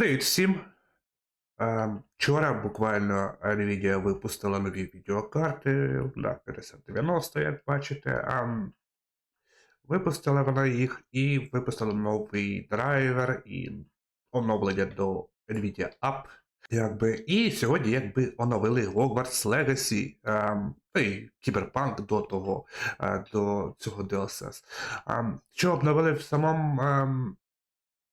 Привіт всім! Ем, Вчора буквально Nvidia випустила нові відеокарти для 5090, як бачите. Ем, Випустила вона їх і випустила новий драйвер і оновлення до Nvidia App. Якби, і сьогодні якби оновили Hogwarts Legacy ем, та й Cyberpunk до того, е, до цього DLSS. Ем, що обновили в самому ем,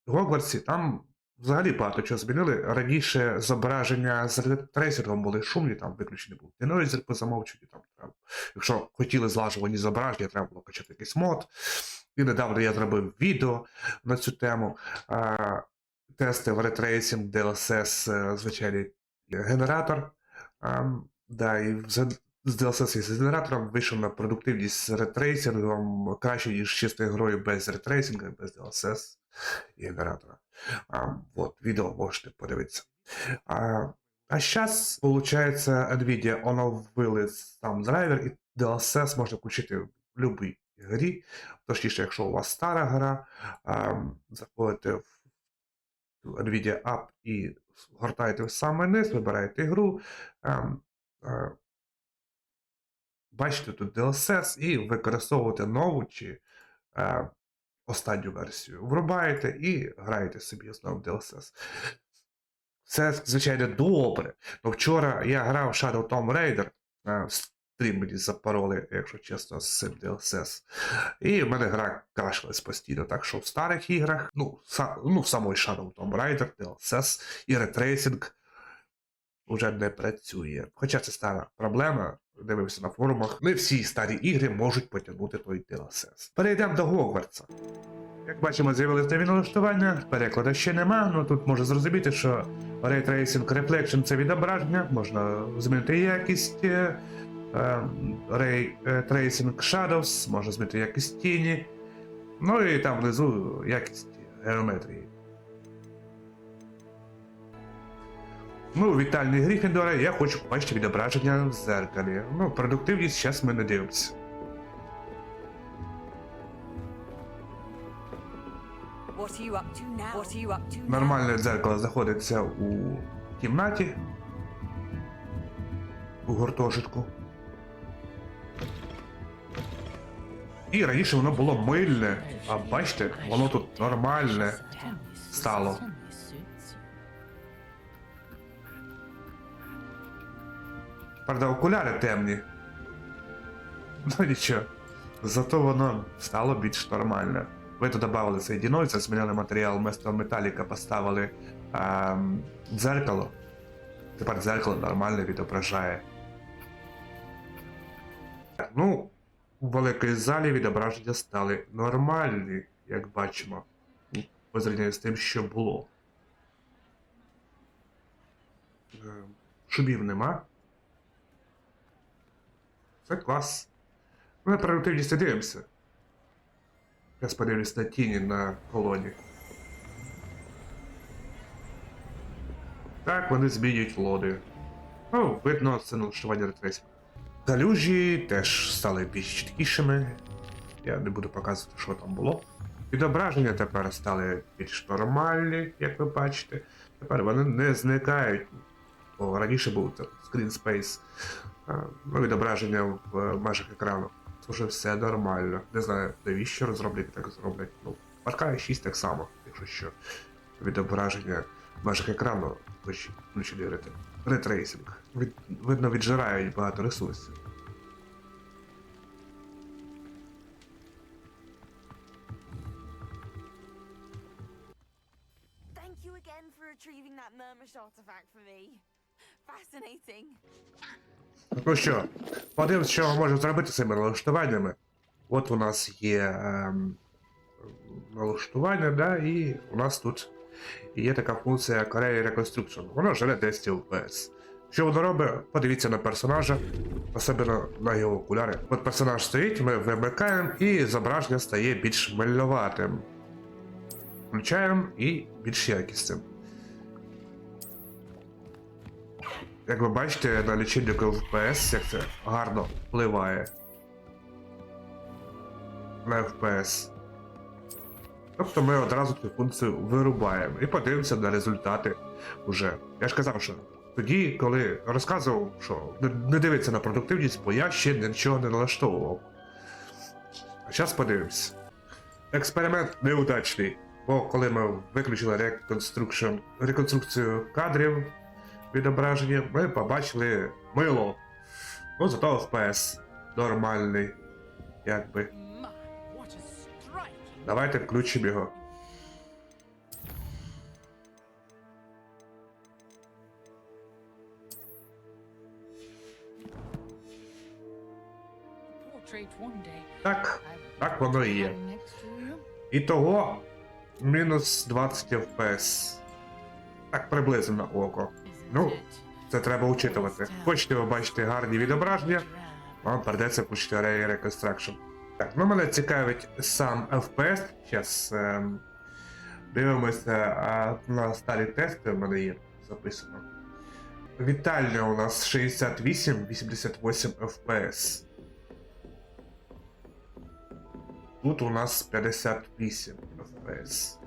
Гогвартсі, там взагалі багато чого змінили. Раніше зображення з ретрейсером були шумні, там виключений був денойзер по замовченню. Там, треба, якщо хотіли злажувані зображення, треба було качати якийсь мод. І недавно я зробив відео на цю тему. А, тестив ретрейсинг, DLSS, е, звичайний генератор. А, да, і з DLSS і з генератором вийшов на продуктивність з ретрейсингом краще, ніж чистою грою без ретрейсинга, без DLSS і генератора. А, вот, відео можете подивитися. А, а зараз, виходить, NVIDIA оновили сам драйвер, і DLSS можна включити в будь-якій грі. Точніше, якщо у вас стара гра, а, заходите в NVIDIA App і гортаєте саме низ, вибираєте гру. А, а, бачите тут DLSS і використовуєте нову чи е, останню версію. Врубаєте і граєте собі знову DLSS. Це, звичайно, добре. Но вчора я грав Shadow Tomb Raider, е, стрім мені запороли, якщо чесно, з цим DLSS. І в мене гра крашилась постійно. Так що в старих іграх, ну, са, ну в самої Shadow Tomb Raider, DLSS і ретрейсинг вже не працює. Хоча це стара проблема, дивився на форумах. Не всі старі ігри можуть потягнути той DLSS. Перейдемо до Гогвартса. Як бачимо, з'явилися нові налаштування, перекладу ще нема, ну тут можна зрозуміти, що Ray Tracing Reflection це відображення, можна змінити якість е, е, Ray Tracing Shadows, можна змінити якість тіні, ну і там внизу якість геометрії. Ну, у вітальні Гріфіндора я хочу побачити відображення в зеркалі. Ну, продуктивність зараз ми не дивимося. Нормальне дзеркало знаходиться у кімнаті. У гуртожитку. І раніше воно було мильне, а бачите, воно тут нормальне стало. Правда, окуляри темні. Ну нічого. Зато воно стало більш нормальне. Ви тут додали цей дінойцер, змінили матеріал вместо металіка, поставили ем, дзеркало. Тепер дзеркало нормально відображає. Ну, у великій залі відображення стали нормальні, як бачимо. По з тим, що було. Ем, Шумів нема. Це клас. Ми на продуктивність не дивимося. Я подивлюсь на тіні на колоні. Так, вони змінюють лоди. Ну, видно, це налаштування ретрейсінга. Калюжі теж стали більш чіткішими. Я не буду показувати, що там було. Відображення тепер стали більш нормальні, як ви бачите. Тепер вони не зникають. Бо раніше був. А, Ну, відображення в е, межах екрану. Це вже все нормально. Не знаю, навіщо розроблять так зроблять. Ну, Cry 6 так само, якщо що. Відображення в межах екрану включений рет... ретрейсинг. Від... Видно, віджирають багато ресурсів. Retrieving that Murmish artifact for me. Ну що, подивимось, що ми можемо зробити з цими налаштуваннями. От у нас є ем, налаштування, да, і у нас тут є така функція Korea Reconstruction. Воно жере 10 FPS. Що воно робить? Подивіться на персонажа, особливо на його окуляри. От персонаж стоїть, ми вимикаємо, і зображення стає більш мильноватим. Включаємо і більш якісним. Як ви бачите, на лічильнику FPS як це гарно впливає. На FPS. Тобто ми одразу цю функцію вирубаємо і подивимося на результати уже. Я ж казав, що тоді, коли розказував, що не дивиться на продуктивність, бо я ще нічого не налаштовував. А зараз подивимось. Експеримент неудачний. Бо коли ми виключили реконструкцію кадрів відображення, ми побачили мило. Ну, зато FPS нормальний. Якби. Давайте включимо його. Так, так воно і є. you. Ітого мінус 20 FPS. Так приблизно око. Ну. Це треба учитувати. Хочете ви бачити гарні відображення, вам придеться включити Ray Reconstruction. Так, ну мене цікавить сам FPS. Зараз ем, дивимося а, на старі тести в мене є записано. Вітальня у нас 68-88 FPS. Тут у нас 58 FPS.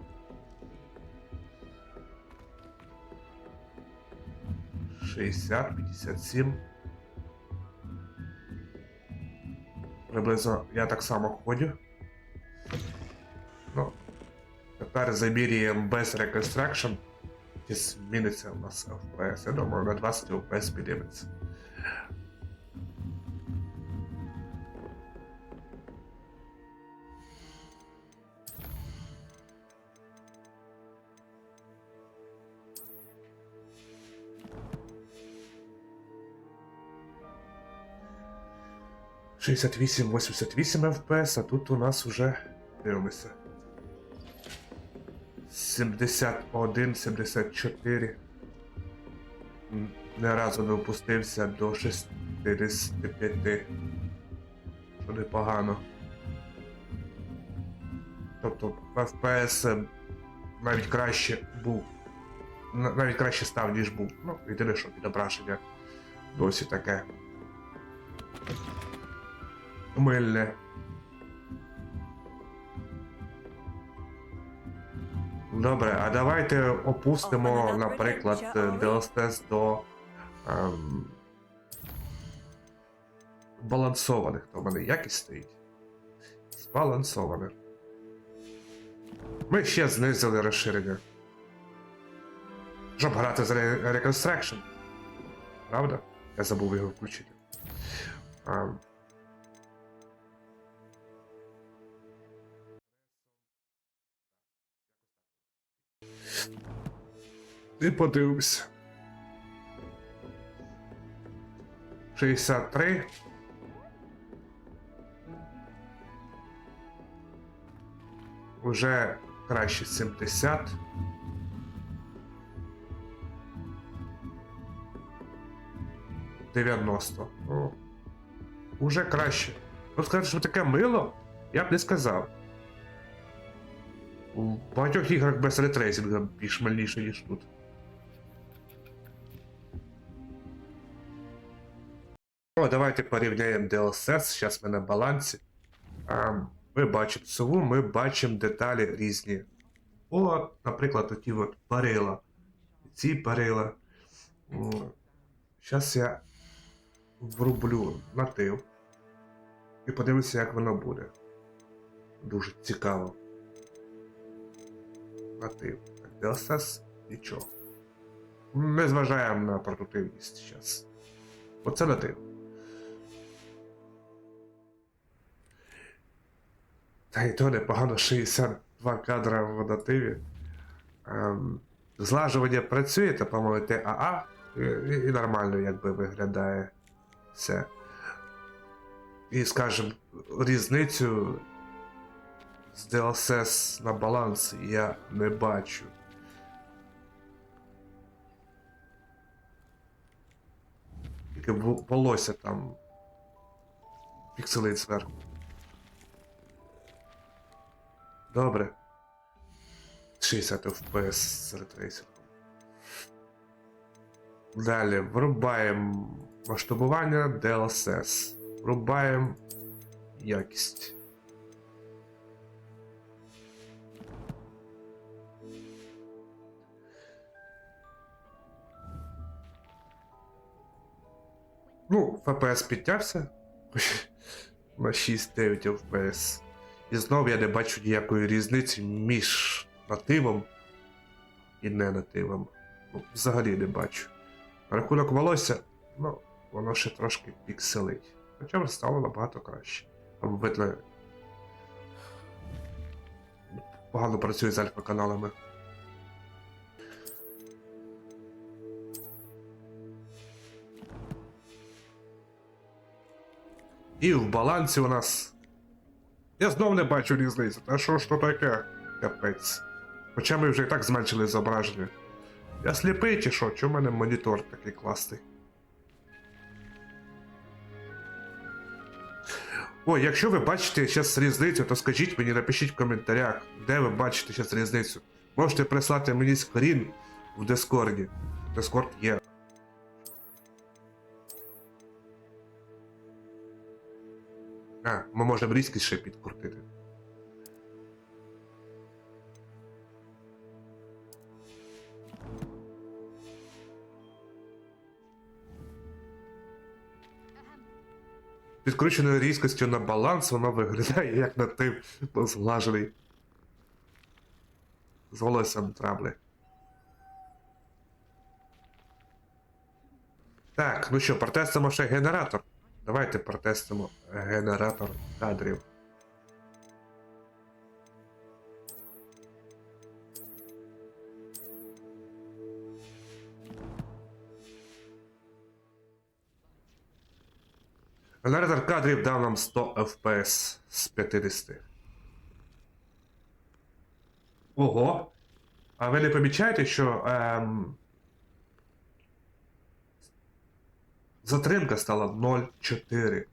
60, 57. Приблизно я так само ходю. Ну, тепер замірюємо без реконстракшн і зміниться у нас FPS. Я думаю, на 20 FPS підіметься. 68-88 FPS, а тут у нас вже дивимося. 71, 74. Не разу не опустився до 65. Що непогано. Тобто FPS навіть краще був. Навіть краще став, ніж був. Ну, єдине, що відображення досі таке. Мильне. Добре, а давайте опустимо, наприклад, DLSS до ем, балансованих. То в мене якість стоїть. Збалансоване. Ми ще знизили розширення. Щоб грати з Re- Reconstruction. Правда? Я забув його включити. Ем, І подивимось. 63. Уже краще 70. Дев'яносто. Уже краще. Ну сказати, що таке мило, я б не сказав. У багатьох іграх без ретрейсінга більш мильніше, ніж тут. О, давайте порівняємо DLSS. Зараз ми на балансі. А, ми бачимо сову, ми бачимо деталі різні. От, наприклад, такі от парила. Ці парила. Зараз я врублю натив. І подивлюся, як воно буде. Дуже цікаво. Натив. DLSS нічого. Не зважаємо на продуктивність зараз. Оце натив. Та то непогано 62 кадра в нативі. Ем, злажування працює, та по-моєму ТАА і, і, нормально якби виглядає все. І скажем, різницю з DLSS на баланс я не бачу. Тільки волосся там пікселить зверху. Добре. 60 FPS з ретрейсингом. Далі врубаємо масштабування DLSS. Врубаємо якість. Ну, FPS піднявся На 6-9 FPS. І знову я не бачу ніякої різниці між нативом і не нативом. Ну, взагалі не бачу. Рахунок волосся, ну, воно ще трошки пікселить. Хоча вже стало набагато краще. Там видно. Погано працює з альфа-каналами. І в балансі у нас. Я знов не бачу різниці. Та що ж то таке? Капець. Хоча ми вже і так зменшили зображення. Я сліпий чи що? Чому в мене монітор такий класний? Ой, якщо ви бачите зараз різницю, то скажіть мені, напишіть в коментарях, де ви бачите зараз різницю. Можете прислати мені скрін в Дискорді. Дискорд є. А, ми можемо різкість ще підкрутити. Підкрученою різкістю на баланс воно виглядає як на натив зглажений. З волоссям трабли. Так, ну що, протестимо ще генератор. Давайте протестимо генератор кадрів. Генератор кадрів дав нам 100 FPS з 50. Ого! А ви не помічаєте, що ем, затримка стала 0,4.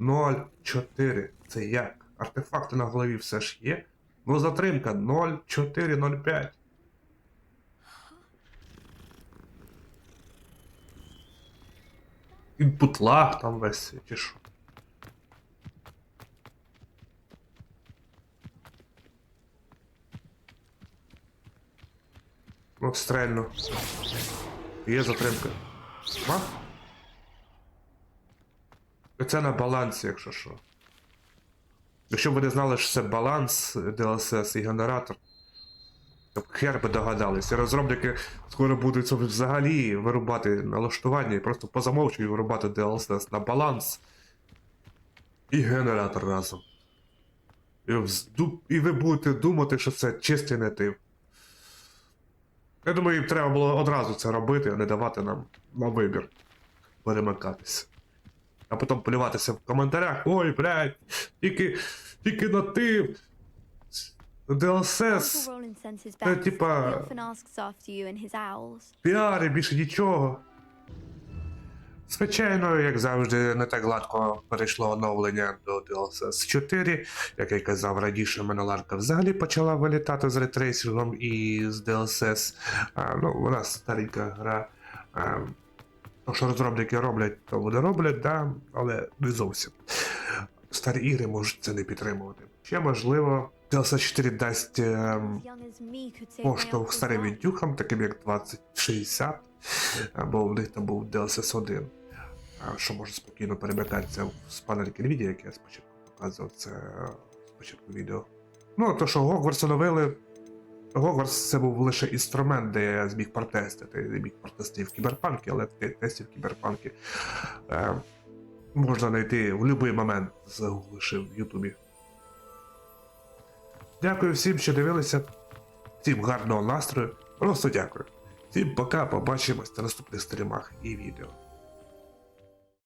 0,4. Це як? Артефакти на голові все ж є. Ну затримка 0,405. Інпут лаг там весь чи що. Ну, стрельно. Є затримка. А? Це на балансі, якщо що. Якщо б ви не знали, що це баланс DLSS і генератор, то хер би догадались. Розробники скоро будуть взагалі вирубати налаштування і просто по замовченню вирубати DLSS на баланс і генератор разом. І, ви будете думати, що це чистий натив. Я думаю, їм треба було одразу це робити, а не давати нам на вибір перемикатися. А потім полюватися в коментарях. Ой, блядь, тільки, тільки натив. DLSS, Uncle Roland sends his Е, best. типа- піари, більше нічого. Звичайно, як завжди, не так гладко перейшло оновлення до DLSS 4. Як я казав раніше, мене ларка взагалі почала вилітати з ретрейсингом і з DLSS. А, ну, вона старенька гра. А, то, що розробники роблять, то вони роблять, да, але не зовсім. Старі ігри можуть це не підтримувати. Ще можливо, DLSS 4 дасть. my поштовх старим віддюхам, таким як 2060, або в них там був DLSS 1, що може спокійно перемикатися з панельки NVIDIA, як я спочатку показував це е, спочатку відео. Ну, то, що Hogwarts оновили, Hogwarts це був лише інструмент, де я зміг протестити. Я зміг протестити в кіберпанкі, але тестів в кіберпанкі е, можна знайти в будь-який момент, загугливши в Ютубі. Дякую всім, що дивилися. Всім гарного настрою. Просто дякую. Всім пока, побачимось на наступних стрімах і відео.